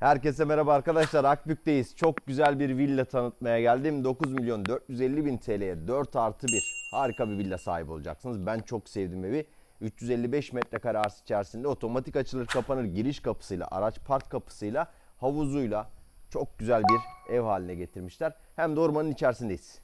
Herkese merhaba arkadaşlar. Akbük'teyiz. Çok güzel bir villa tanıtmaya geldim. 9 milyon 450 bin TL'ye 4 artı 1. Harika bir villa sahibi olacaksınız. Ben çok sevdim evi. 355 metrekare arsa içerisinde otomatik açılır kapanır giriş kapısıyla, araç park kapısıyla, havuzuyla çok güzel bir ev haline getirmişler. Hem de ormanın içerisindeyiz.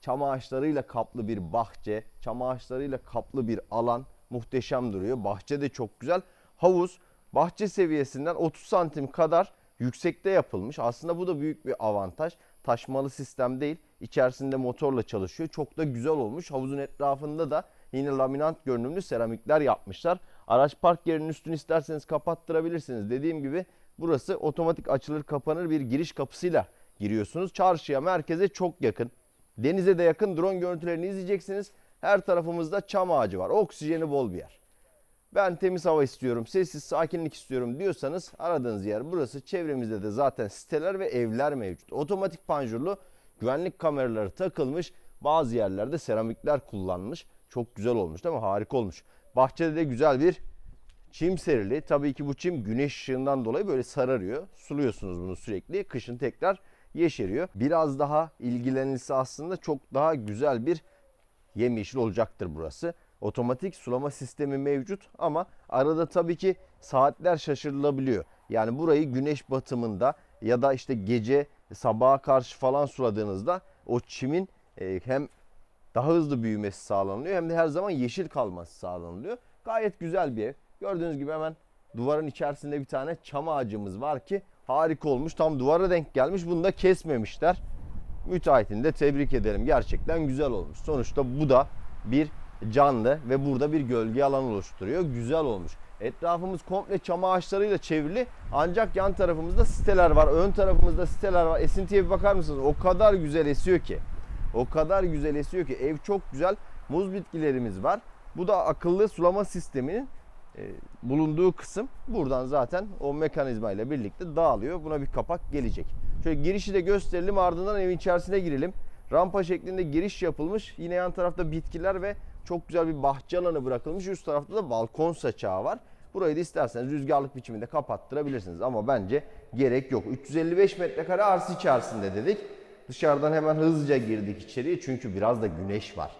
Çam ağaçlarıyla kaplı bir bahçe, çam ağaçlarıyla kaplı bir alan muhteşem duruyor. Bahçe de çok güzel. Havuz bahçe seviyesinden 30 santim kadar yüksekte yapılmış. Aslında bu da büyük bir avantaj. Taşmalı sistem değil. İçerisinde motorla çalışıyor. Çok da güzel olmuş. Havuzun etrafında da yine laminant görünümlü seramikler yapmışlar. Araç park yerinin üstünü isterseniz kapattırabilirsiniz. Dediğim gibi burası otomatik açılır kapanır bir giriş kapısıyla giriyorsunuz. Çarşıya, merkeze çok yakın. Denize de yakın drone görüntülerini izleyeceksiniz. Her tarafımızda çam ağacı var. Oksijeni bol bir yer. Ben temiz hava istiyorum, sessiz sakinlik istiyorum diyorsanız aradığınız yer burası. Çevremizde de zaten siteler ve evler mevcut. Otomatik panjurlu güvenlik kameraları takılmış. Bazı yerlerde seramikler kullanmış. Çok güzel olmuş değil mi? Harika olmuş. Bahçede de güzel bir çim serili. Tabii ki bu çim güneş ışığından dolayı böyle sararıyor. Suluyorsunuz bunu sürekli. Kışın tekrar yeşeriyor. Biraz daha ilgilenilse aslında çok daha güzel bir yemyeşil olacaktır burası. Otomatik sulama sistemi mevcut ama arada tabii ki saatler şaşırılabiliyor. Yani burayı güneş batımında ya da işte gece sabaha karşı falan suladığınızda o çimin e, hem daha hızlı büyümesi sağlanılıyor hem de her zaman yeşil kalması sağlanılıyor. Gayet güzel bir ev. Gördüğünüz gibi hemen duvarın içerisinde bir tane çam ağacımız var ki harika olmuş. Tam duvara denk gelmiş. Bunu da kesmemişler. Müteahhitini de tebrik ederim. Gerçekten güzel olmuş. Sonuçta bu da bir canlı ve burada bir gölge alan oluşturuyor. Güzel olmuş. Etrafımız komple çam ağaçlarıyla çevrili. Ancak yan tarafımızda siteler var. Ön tarafımızda siteler var. Esintiye bir bakar mısınız? O kadar güzel esiyor ki. O kadar güzel esiyor ki. Ev çok güzel. Muz bitkilerimiz var. Bu da akıllı sulama sisteminin e, bulunduğu kısım. Buradan zaten o mekanizma ile birlikte dağılıyor. Buna bir kapak gelecek. Şöyle girişi de gösterelim ardından evin içerisine girelim. Rampa şeklinde giriş yapılmış. Yine yan tarafta bitkiler ve çok güzel bir bahçe alanı bırakılmış. Üst tarafta da balkon saçağı var. Burayı da isterseniz rüzgarlık biçiminde kapattırabilirsiniz. Ama bence gerek yok. 355 metrekare arsa içerisinde dedik. Dışarıdan hemen hızlıca girdik içeriye çünkü biraz da güneş var.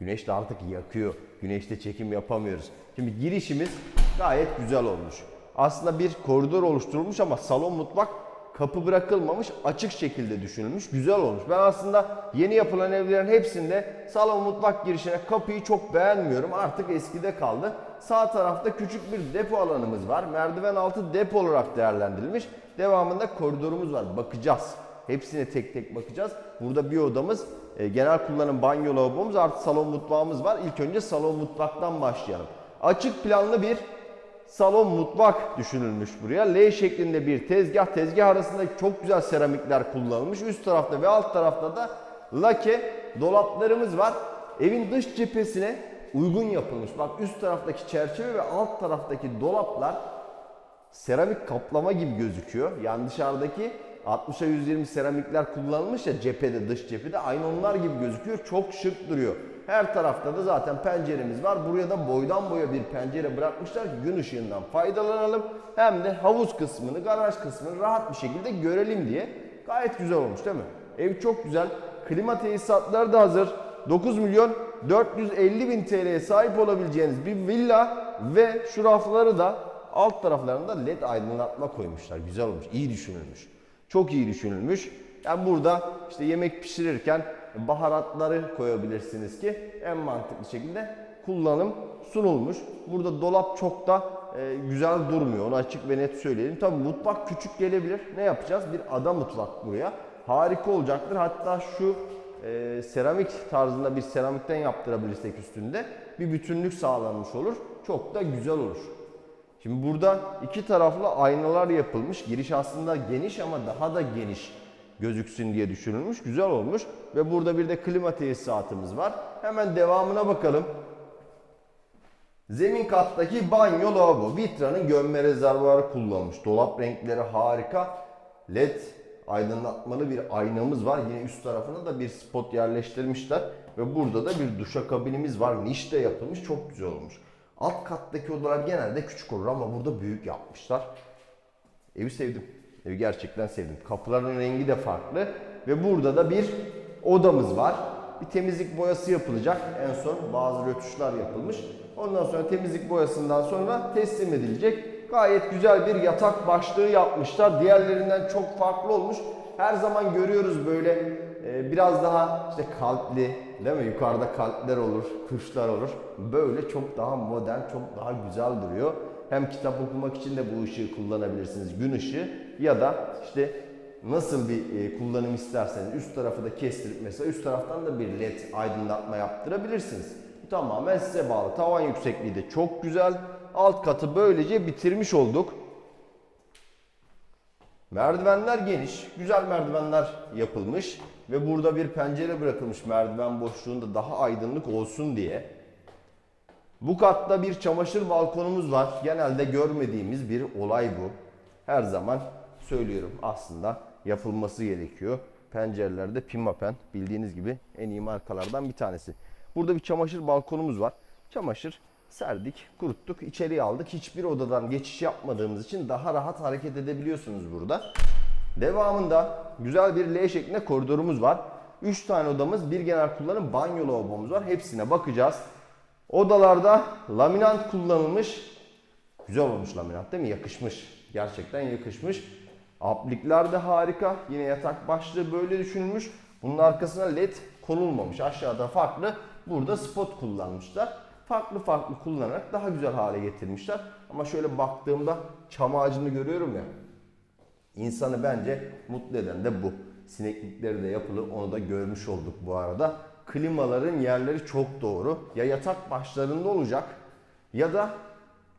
Güneş de artık yakıyor. Güneşte çekim yapamıyoruz. Şimdi girişimiz gayet güzel olmuş. Aslında bir koridor oluşturulmuş ama salon mutfak kapı bırakılmamış açık şekilde düşünülmüş. Güzel olmuş. Ben aslında yeni yapılan evlerin hepsinde salon mutfak girişine kapıyı çok beğenmiyorum. Artık eskide kaldı. Sağ tarafta küçük bir depo alanımız var. Merdiven altı depo olarak değerlendirilmiş. Devamında koridorumuz var. Bakacağız. Hepsine tek tek bakacağız. Burada bir odamız, e, genel kullanım banyo lavabomuz artı salon mutfağımız var. İlk önce salon mutfaktan başlayalım. Açık planlı bir salon mutfak düşünülmüş buraya. L şeklinde bir tezgah. Tezgah arasında çok güzel seramikler kullanılmış. Üst tarafta ve alt tarafta da lake dolaplarımız var. Evin dış cephesine uygun yapılmış. Bak üst taraftaki çerçeve ve alt taraftaki dolaplar seramik kaplama gibi gözüküyor. Yani dışarıdaki 60'a 120 seramikler kullanılmış ya cephede dış cephede aynı onlar gibi gözüküyor. Çok şık duruyor. Her tarafta da zaten penceremiz var. Buraya da boydan boya bir pencere bırakmışlar ki gün ışığından faydalanalım. Hem de havuz kısmını, garaj kısmını rahat bir şekilde görelim diye. Gayet güzel olmuş değil mi? Ev çok güzel. Klima tesisatları da hazır. 9 milyon 450 bin TL'ye sahip olabileceğiniz bir villa ve şu rafları da alt taraflarında led aydınlatma koymuşlar. Güzel olmuş, iyi düşünülmüş. Çok iyi düşünülmüş. Yani burada işte yemek pişirirken baharatları koyabilirsiniz ki en mantıklı şekilde kullanım sunulmuş. Burada dolap çok da e, güzel durmuyor. Onu açık ve net söyleyelim. Tabi mutfak küçük gelebilir. Ne yapacağız? Bir ada mutfak buraya. Harika olacaktır. Hatta şu e, seramik tarzında bir seramikten yaptırabilirsek üstünde bir bütünlük sağlanmış olur. Çok da güzel olur. Şimdi burada iki taraflı aynalar yapılmış. Giriş aslında geniş ama daha da geniş gözüksün diye düşünülmüş. Güzel olmuş. Ve burada bir de klima tesisatımız var. Hemen devamına bakalım. Zemin kattaki banyo lavabo. Vitra'nın gömme rezervuarı kullanılmış. Dolap renkleri harika. LED aydınlatmalı bir aynamız var. Yine üst tarafına da bir spot yerleştirmişler. Ve burada da bir duşakabinimiz var. Niş de yapılmış. Çok güzel olmuş. Alt kattaki odalar genelde küçük olur ama burada büyük yapmışlar. Evi sevdim. Evi gerçekten sevdim. Kapıların rengi de farklı ve burada da bir odamız var. Bir temizlik boyası yapılacak. En son bazı rötuşlar yapılmış. Ondan sonra temizlik boyasından sonra teslim edilecek. Gayet güzel bir yatak başlığı yapmışlar. Diğerlerinden çok farklı olmuş. Her zaman görüyoruz böyle e, biraz daha işte kalpli değil mi? Yukarıda kalpler olur, kuşlar olur. Böyle çok daha modern, çok daha güzel duruyor. Hem kitap okumak için de bu ışığı kullanabilirsiniz. Gün ışığı ya da işte nasıl bir e, kullanım isterseniz üst tarafı da kestirip mesela üst taraftan da bir led aydınlatma yaptırabilirsiniz. Bu tamamen size bağlı. Tavan yüksekliği de çok güzel. Alt katı böylece bitirmiş olduk. Merdivenler geniş, güzel merdivenler yapılmış ve burada bir pencere bırakılmış merdiven boşluğunda daha aydınlık olsun diye. Bu katta bir çamaşır balkonumuz var. Genelde görmediğimiz bir olay bu. Her zaman söylüyorum aslında yapılması gerekiyor. Pencerelerde Pimapen bildiğiniz gibi en iyi markalardan bir tanesi. Burada bir çamaşır balkonumuz var. Çamaşır serdik, kuruttuk, içeriye aldık. Hiçbir odadan geçiş yapmadığımız için daha rahat hareket edebiliyorsunuz burada. Devamında güzel bir L şeklinde koridorumuz var. 3 tane odamız, bir genel kullanım banyo lavabomuz var. Hepsine bakacağız. Odalarda laminant kullanılmış. Güzel olmuş laminat değil mi? Yakışmış. Gerçekten yakışmış. Aplikler de harika. Yine yatak başlığı böyle düşünülmüş. Bunun arkasına led konulmamış. Aşağıda farklı. Burada spot kullanmışlar. Farklı farklı kullanarak daha güzel hale getirmişler. Ama şöyle baktığımda çam ağacını görüyorum ya. İnsanı bence mutlu eden de bu. Sineklikleri de yapılı onu da görmüş olduk bu arada. Klimaların yerleri çok doğru. Ya yatak başlarında olacak ya da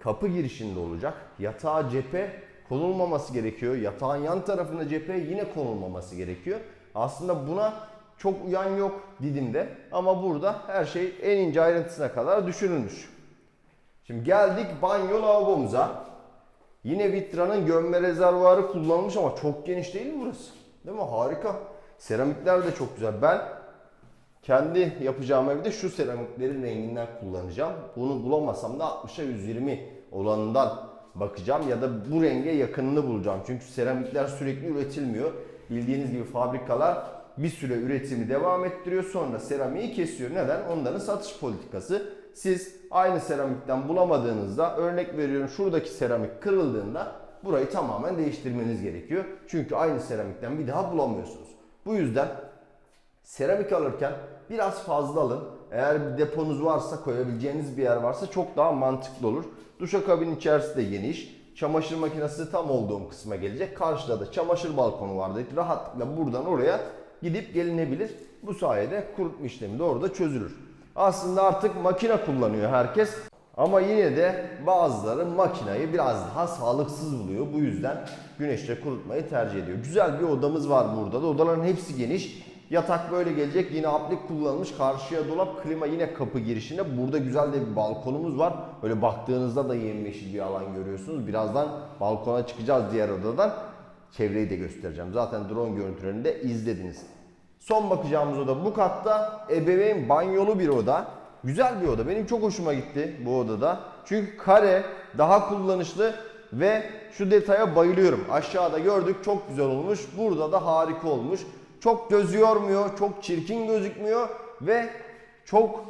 kapı girişinde olacak. Yatağa cephe konulmaması gerekiyor. Yatağın yan tarafında cephe yine konulmaması gerekiyor. Aslında buna çok uyan yok Didim'de ama burada her şey en ince ayrıntısına kadar düşünülmüş. Şimdi geldik banyo lavabomuza. Yine Vitra'nın gömme rezervuarı kullanılmış ama çok geniş değil mi burası? Değil mi? Harika. Seramikler de çok güzel. Ben kendi yapacağım evde şu seramiklerin renginden kullanacağım. Bunu bulamasam da 60'a 120 olanından bakacağım ya da bu renge yakınını bulacağım. Çünkü seramikler sürekli üretilmiyor. Bildiğiniz gibi fabrikalar bir süre üretimi devam ettiriyor sonra seramiği kesiyor. Neden? Onların satış politikası. Siz aynı seramikten bulamadığınızda örnek veriyorum şuradaki seramik kırıldığında burayı tamamen değiştirmeniz gerekiyor. Çünkü aynı seramikten bir daha bulamıyorsunuz. Bu yüzden seramik alırken biraz fazla alın. Eğer bir deponuz varsa koyabileceğiniz bir yer varsa çok daha mantıklı olur. Duşakabin içerisi de geniş. Çamaşır makinesi tam olduğum kısma gelecek. Karşıda da çamaşır balkonu vardı. Rahatlıkla buradan oraya gidip gelinebilir. Bu sayede kurutma işlemi de orada çözülür. Aslında artık makine kullanıyor herkes. Ama yine de bazıları makinayı biraz daha sağlıksız buluyor. Bu yüzden güneşte kurutmayı tercih ediyor. Güzel bir odamız var burada da. Odaların hepsi geniş. Yatak böyle gelecek. Yine aplik kullanılmış. Karşıya dolap, klima yine kapı girişinde. Burada güzel de bir balkonumuz var. Böyle baktığınızda da yemyeşil bir alan görüyorsunuz. Birazdan balkona çıkacağız diğer odadan. Çevreyi de göstereceğim. Zaten drone görüntülerini de izlediniz. Son bakacağımız oda bu katta ebeveyn banyolu bir oda. Güzel bir oda. Benim çok hoşuma gitti bu odada. Çünkü kare, daha kullanışlı ve şu detaya bayılıyorum. Aşağıda gördük çok güzel olmuş. Burada da harika olmuş. Çok göz yormuyor, çok çirkin gözükmüyor ve çok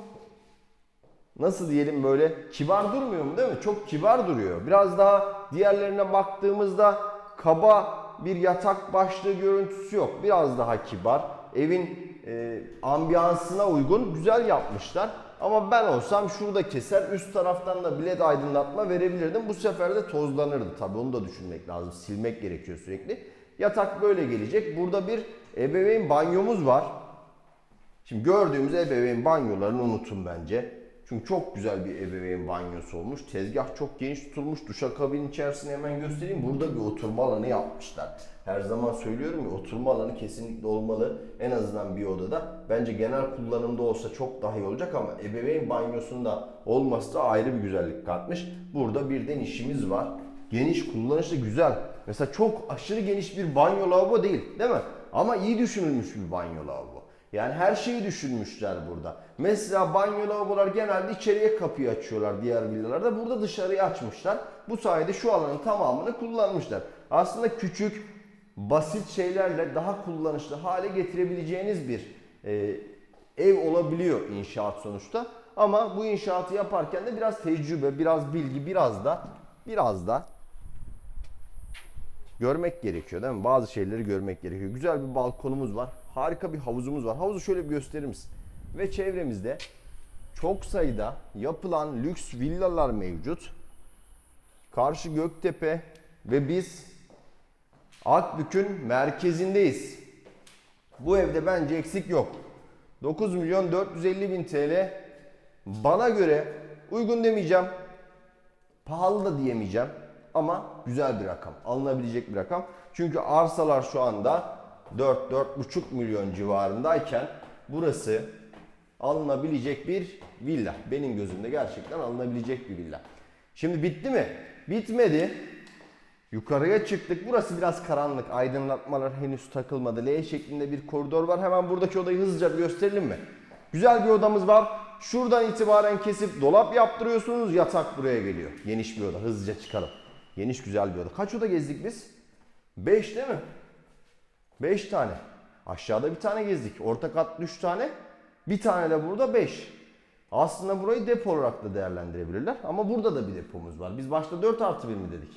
nasıl diyelim böyle kibar durmuyor mu değil mi? Çok kibar duruyor. Biraz daha diğerlerine baktığımızda kaba bir yatak başlığı görüntüsü yok. Biraz daha kibar. Evin e, ambiyansına uygun güzel yapmışlar. Ama ben olsam şurada keser üst taraftan da bilet aydınlatma verebilirdim. Bu sefer de tozlanırdı. Tabii onu da düşünmek lazım. Silmek gerekiyor sürekli. Yatak böyle gelecek. Burada bir ebeveyn banyomuz var. Şimdi gördüğümüz ebeveyn banyolarını unutun bence. Çünkü çok güzel bir ebeveyn banyosu olmuş. Tezgah çok geniş tutulmuş. Duşakabin içerisini hemen göstereyim. Burada bir oturma alanı yapmışlar. Her zaman söylüyorum ya oturma alanı kesinlikle olmalı. En azından bir odada. Bence genel kullanımda olsa çok daha iyi olacak ama ebeveyn banyosunda olması da ayrı bir güzellik katmış. Burada bir de var. Geniş, kullanışlı, güzel. Mesela çok aşırı geniş bir banyo lavabo değil, değil mi? Ama iyi düşünülmüş bir banyo lavabo. Yani her şeyi düşünmüşler burada. Mesela banyo lavabolar genelde içeriye kapıyı açıyorlar diğer villalarda. Burada dışarıya açmışlar. Bu sayede şu alanın tamamını kullanmışlar. Aslında küçük, basit şeylerle daha kullanışlı hale getirebileceğiniz bir e, ev olabiliyor inşaat sonuçta. Ama bu inşaatı yaparken de biraz tecrübe, biraz bilgi, biraz da biraz da görmek gerekiyor değil mi? Bazı şeyleri görmek gerekiyor. Güzel bir balkonumuz var. Harika bir havuzumuz var. Havuzu şöyle bir gösterir misin? Ve çevremizde çok sayıda yapılan lüks villalar mevcut. Karşı Göktepe ve biz Akbük'ün merkezindeyiz. Bu evde bence eksik yok. 9 milyon 450 bin TL bana göre uygun demeyeceğim. Pahalı da diyemeyeceğim ama güzel bir rakam. Alınabilecek bir rakam. Çünkü arsalar şu anda 4-4,5 milyon civarındayken burası alınabilecek bir villa. Benim gözümde gerçekten alınabilecek bir villa. Şimdi bitti mi? Bitmedi. Yukarıya çıktık. Burası biraz karanlık. Aydınlatmalar henüz takılmadı. L şeklinde bir koridor var. Hemen buradaki odayı hızlıca bir gösterelim mi? Güzel bir odamız var. Şuradan itibaren kesip dolap yaptırıyorsunuz. Yatak buraya geliyor. Geniş bir oda. Hızlıca çıkalım. Geniş güzel bir oda. Kaç oda gezdik biz? 5 değil mi? 5 tane. Aşağıda bir tane gezdik. Orta kat 3 tane. Bir tane de burada 5. Aslında burayı depo olarak da değerlendirebilirler. Ama burada da bir depomuz var. Biz başta 4 artı 1 mi dedik?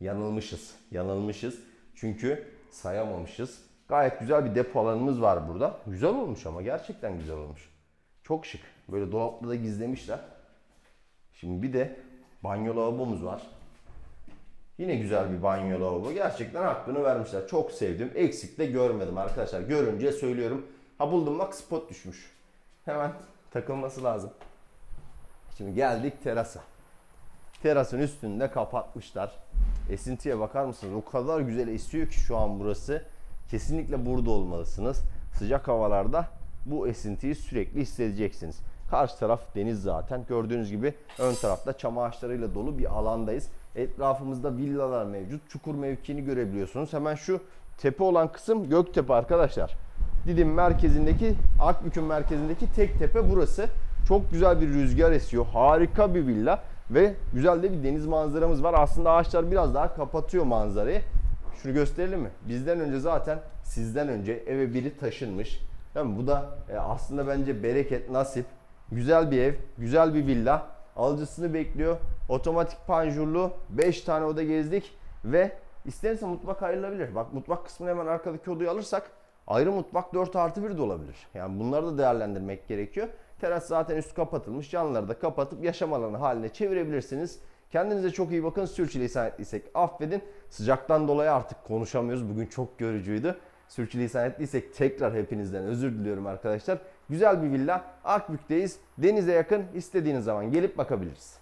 Yanılmışız. Yanılmışız. Çünkü sayamamışız. Gayet güzel bir depo alanımız var burada. Güzel olmuş ama gerçekten güzel olmuş. Çok şık. Böyle dolapta da gizlemişler. Şimdi bir de banyo lavabomuz var. Yine güzel bir banyo lavabo. Gerçekten hakkını vermişler. Çok sevdim. Eksik de görmedim arkadaşlar. Görünce söylüyorum. Ha buldum bak spot düşmüş. Hemen takılması lazım. Şimdi geldik terasa. Terasın üstünde kapatmışlar. Esintiye bakar mısınız? O kadar güzel esiyor ki şu an burası. Kesinlikle burada olmalısınız. Sıcak havalarda bu esintiyi sürekli hissedeceksiniz. Karşı taraf deniz zaten. Gördüğünüz gibi ön tarafta çam ağaçlarıyla dolu bir alandayız. Etrafımızda villalar mevcut. Çukur mevkiini görebiliyorsunuz. Hemen şu tepe olan kısım Göktepe arkadaşlar. Didim merkezindeki, Akbük'ün merkezindeki tek tepe burası. Çok güzel bir rüzgar esiyor. Harika bir villa ve güzel de bir deniz manzaramız var. Aslında ağaçlar biraz daha kapatıyor manzarayı. Şunu gösterelim mi? Bizden önce zaten sizden önce eve biri taşınmış. Mi? Bu da e, aslında bence bereket, nasip. Güzel bir ev, güzel bir villa. Alıcısını bekliyor. Otomatik panjurlu 5 tane oda gezdik ve isterse mutfak ayrılabilir. Bak mutfak kısmını hemen arkadaki odayı alırsak ayrı mutfak 4 artı 1 de olabilir. Yani bunları da değerlendirmek gerekiyor. Teras zaten üst kapatılmış. Camları da kapatıp yaşam alanı haline çevirebilirsiniz. Kendinize çok iyi bakın. Sürçülisan ettiysek affedin. Sıcaktan dolayı artık konuşamıyoruz. Bugün çok görücüydü. Sürçülisan ettiysek tekrar hepinizden özür diliyorum arkadaşlar. Güzel bir villa. Akbük'teyiz. Denize yakın. İstediğiniz zaman gelip bakabiliriz.